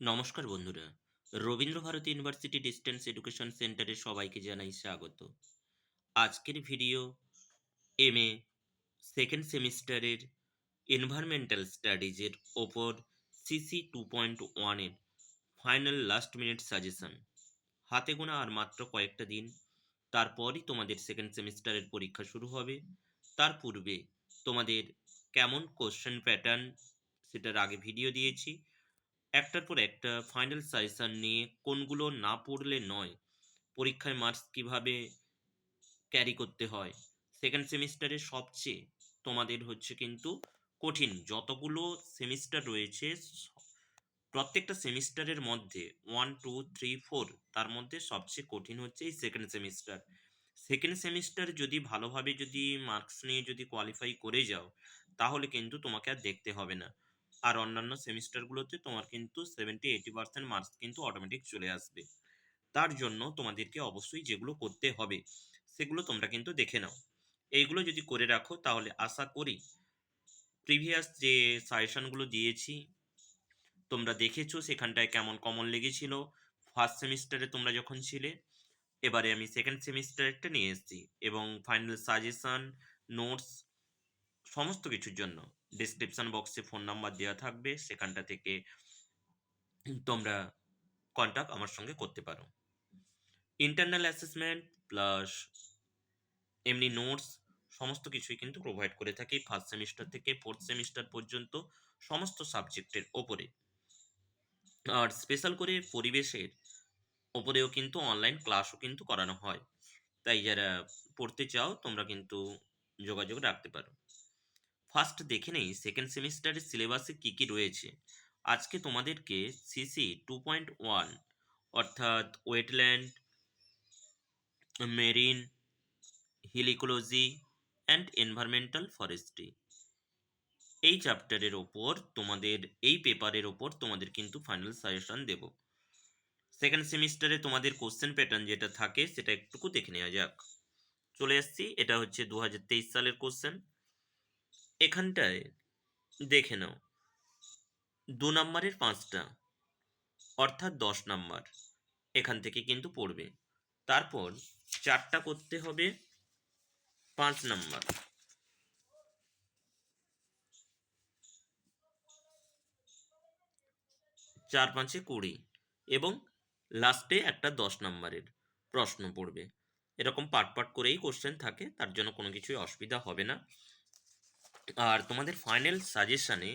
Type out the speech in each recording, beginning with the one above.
নমস্কার বন্ধুরা। Rabindra Bharati university distance education সেন্টারে সবাইকে জানাই স্বাগত। আজকের ভিডিও এম এ সেকেন্ড সেমিস্টারের এনভায়রনমেন্টাল স্টাডিজের ওপর সিসি টু পয়েন্ট ওয়ানের ফাইনাল লাস্ট মিনিট সাজেশন হাতে গোনা আর মাত্র কয়েকটা দিন, তারপরই তোমাদের সেকেন্ড সেমিস্টারের পরীক্ষা শুরু হবে। তার পূর্বে তোমাদের কেমন কোশ্চেন প্যাটার্ন সেটার আগে ভিডিও দিয়েছি। একটার পর একটা ফাইনাল সাজেশন নিয়ে কোনগুলো না পড়লে নয়, পরীক্ষায় মার্কস কীভাবে ক্যারি করতে হয় সেকেন্ড সেমিস্টারে সবচেয়ে তোমাদের হচ্ছে কিন্তু কঠিন। যতগুলো সেমিস্টার রয়েছে, প্রত্যেকটা সেমিস্টারের মধ্যে ওয়ান টু থ্রি ফোর তার মধ্যে সবচেয়ে কঠিন হচ্ছে এই সেকেন্ড সেমিস্টার সেকেন্ড সেমিস্টার যদি ভালোভাবে যদি মার্কস নিয়ে যদি কোয়ালিফাই করে যাও, তাহলে কিন্তু তোমাকে আর দেখতে হবে না। আর অন্যান্য সেমিস্টারগুলোতে তোমার কিন্তু সেভেন্টি এইটি পার্সেন্ট মার্কস কিন্তু অটোমেটিক চলে আসবে। তার জন্য তোমাদেরকে অবশ্যই যেগুলো করতে হবে, সেগুলো তোমরা কিন্তু দেখে নাও। এইগুলো যদি করে রাখো তাহলে আশা করি প্রিভিয়াস যে সাজেশনগুলো দিয়েছি, তোমরা দেখেছ সেখানটায় কেমন কমন লেগেছিল। ফার্স্ট সেমিস্টারে তোমরা যখন ছিলে, এবারে আমি সেকেন্ড সেমিস্টারটা নিয়ে এসেছি এবং ফাইনাল সাজেশন নোটস সমস্ত কিছুর জন্য। ডিসক্রিপশন বক্সে ফোন নাম্বার দেওয়া থাকবে, সেখানটা থেকে তোমরা কন্ট্যাক্ট আমার সঙ্গে করতে পারো। ইন্টারনাল অ্যাসেসমেন্ট প্লাস এমনি নোটস সমস্ত কিছুই কিন্তু প্রোভাইড করে থাকি ফার্স্ট সেমিস্টার থেকে ফোর্থ সেমিস্টার পর্যন্ত সমস্ত সাবজেক্টের ওপরে। আর স্পেশাল করে পরিবেশের ওপরেও কিন্তু অনলাইন ক্লাসও কিন্তু করানো হয়। তাই যারা পড়তে চাও তোমরা কিন্তু যোগাযোগ রাখতে পারো। ফার্স্ট দেখে নেই সেকেন্ড সেমিস্টারের সিলেবাসে কী কী রয়েছে। আজকে তোমাদেরকে সিসি টু পয়েন্ট ওয়ান অর্থাৎ wetland marine hill ecology and environmental forestry এই চ্যাপ্টারের ওপর তোমাদের, এই পেপারের ওপর তোমাদের কিন্তু ফাইনাল সাজেশন দেব। সেকেন্ড সেমিস্টারে তোমাদের কোশ্চেন প্যাটার্ন যেটা থাকে, সেটা একটুকু দেখে নেওয়া যাক। চলে এসছি, এটা হচ্ছে দু হাজার তেইশ সালের কোশ্চেন এখানটায় দেখে নাও। দু নম্বরের পাঁচটা, অর্থাৎ দশ নাম্বার, এখান থেকে কিন্তু পড়বে। তারপর চারটা করতে হবে পাঁচ নাম্বার। চার পাঁচে কুড়ি এবং লাস্টে একটা দশ নাম্বারের প্রশ্ন পড়বে। এরকম পাট পাট করেই কোশ্চেন থাকে, তার জন্য কোনো কিছুই অসুবিধা হবে না। আর তোমাদের ফাইনাল সাজেশানে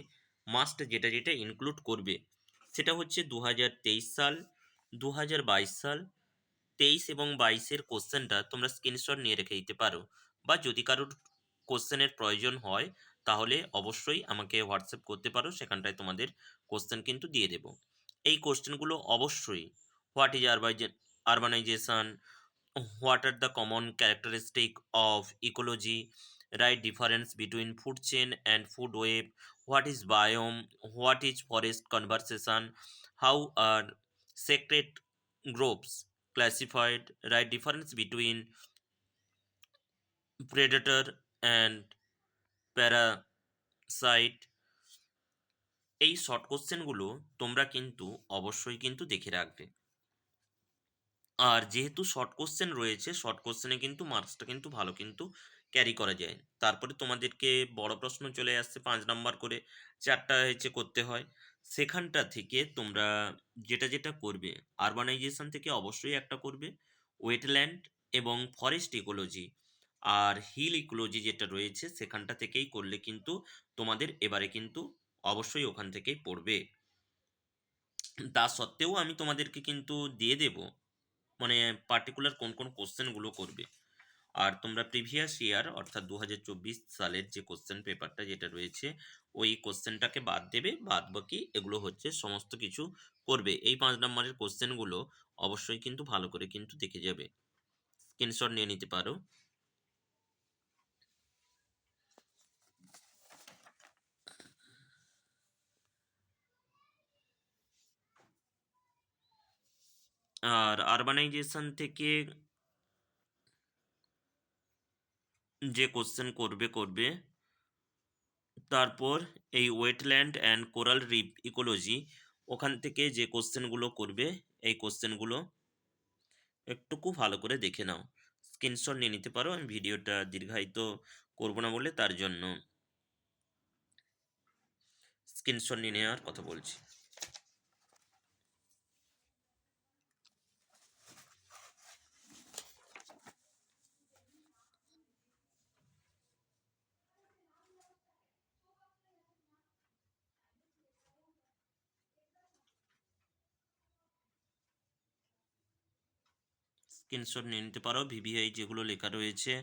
মাস্ট যেটা যেটা ইনক্লুড করবে, সেটা হচ্ছে দু হাজার তেইশ সাল দু হাজার বাইশ সাল, তেইশ এবং বাইশের কোশ্চেনটা তোমরা স্ক্রিনশট নিয়ে রেখে দিতে পারো। বা যদি কারোর কোশ্চেনের প্রয়োজন হয়, তাহলে অবশ্যই আমাকে হোয়াটসঅ্যাপ করতে পারো, সেখানটায় তোমাদের কোশ্চেন কিন্তু দিয়ে দেবো। এই কোশ্চেনগুলো অবশ্যই what is urbanisation what are the common characteristic of ecology right difference between food chain and food web what is biome what is forest conversation how are sacred groups classified right difference between predator and parasite এই short কোশ্চেনগুলো তোমরা কিন্তু অবশ্যই কিন্তু দেখে রাখবে আর যেহেতু short question রয়েছে শর্ট কোশ্চেনে কিন্তু মার্কসটা কিন্তু ভালো কিন্তু ক্যারি করা যায়। তারপরে তোমাদেরকে বড় প্রশ্ন চলে আসছে পাঁচ নাম্বার করে, চারটা হচ্ছে করতে হয়। সেখানটা থেকে তোমরা যেটা যেটা করবে আরবানাইজেশন থেকে অবশ্যই একটা করবে ওয়েটল্যান্ড এবং ফরেস্ট ইকোলজি আর হিল ইকোলজি যেটা রয়েছে সেখানটা থেকেই করলে কিন্তু তোমাদের এবারে কিন্তু অবশ্যই ওখান থেকেই পড়বে। তা সত্ত্বেও আমি তোমাদেরকে কিন্তু দিয়ে দেব মানে পার্টিকুলার কোন কোন কোশ্চেনগুলো করবে। আর তোমরা প্রিভিয়াস ইয়ার অর্থাৎ দু হাজার চব্বিশ সালের যে কোশ্চেন পেপারটা যেটা রয়েছে, ওই কোশ্চেনটাকে বাদ দেবে, বাদ বাকি এগুলো হচ্ছে সমস্ত কিছু করবে। এই পাঁচ নম্বরের কোশ্চেনগুলো অবশ্যই কিন্তু ভালো করে কিন্তু দেখে যাবে। স্ক্রিনশট নিয়ে নিতে পারো। আর আরবানাইজেশন থেকে যে কোশ্চেন করবে করবে। তারপর এই wetland and coral reef ecology ওখান থেকে যে কোশ্চেনগুলো করবে, এই কোশ্চেনগুলো একটুকু ভালো করে দেখে নাও। স্ক্রিনশট নিয়ে নিতে পারো, আমি ভিডিওটা দীর্ঘায়িত করব না বলে, তার জন্য। স্ক্রিনশট নিয়ে নেওয়ার কথা বলছি। স্ক্রিনশট নিয়ে নিতে পারো ভিভিআই যেগুলো লেখা রয়েছে,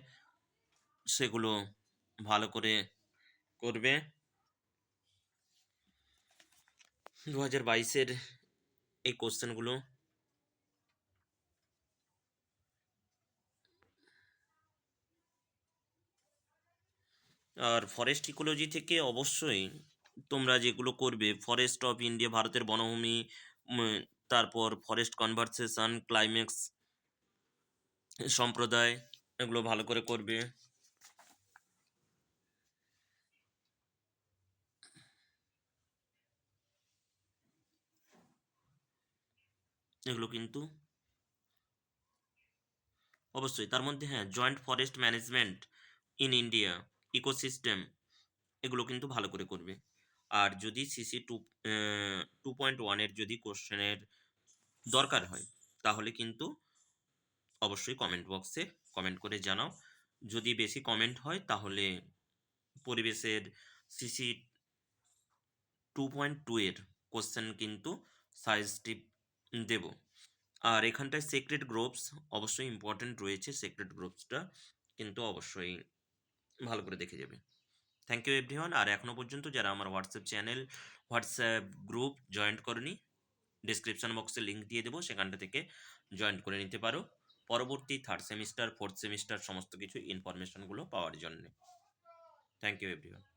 সেগুলো ভালো করে করবে। দু হাজার বাইশের এই কোশ্চেনগুলো আর ফরেস্ট ইকোলজি থেকে অবশ্যই তোমরা যেগুলো করবে ফরেস্ট অফ ইন্ডিয়া ভারতের বনভূমি তারপর ফরেস্ট কনভারসেশন ক্লাইম্যাক্স সম্প্রদায় এগুলো ভালো করে করবে। এগুলো কিন্তু অবশ্যই। তার মধ্যে হ্যাঁ joint forest management in India ecosystem এগুলো কিন্তু ভালো করে করবে। আর যদি সিসি টু টু পয়েন্ট ওয়ানের যদি কোশ্চেনের দরকার হয়, তাহলে কিন্তু অবশ্যই কমেন্ট বক্সে কমেন্ট করে জানাও। যদি বেশি কমেন্ট হয়, তাহলে পরিবেশের সিসি টু পয়েন্ট টু এর কোশ্চেন কিন্তু সাজেস্টিভ দেব। আর এখানটায় সিক্রেট গ্রুপস অবশ্যই ইম্পর্টেন্ট রয়েছে। সিক্রেট গ্রুপসটা কিন্তু অবশ্যই ভালো করে দেখে যাবে। থ্যাংক ইউ এভরিওয়ান আর এখনও পর্যন্ত যারা আমার WhatsApp channel WhatsApp group joint করনি ডিসক্রিপশন বক্সে লিঙ্ক দিয়ে দেবো। সেখানটা থেকে জয়েন্ট করে নিতে পারো। পরবর্তী থার্ড সেমিস্টার ফোর্থ সেমিস্টার সমস্ত কিছু ইনফরমেশনগুলো পাওয়ার জন্যে। Thank you everyone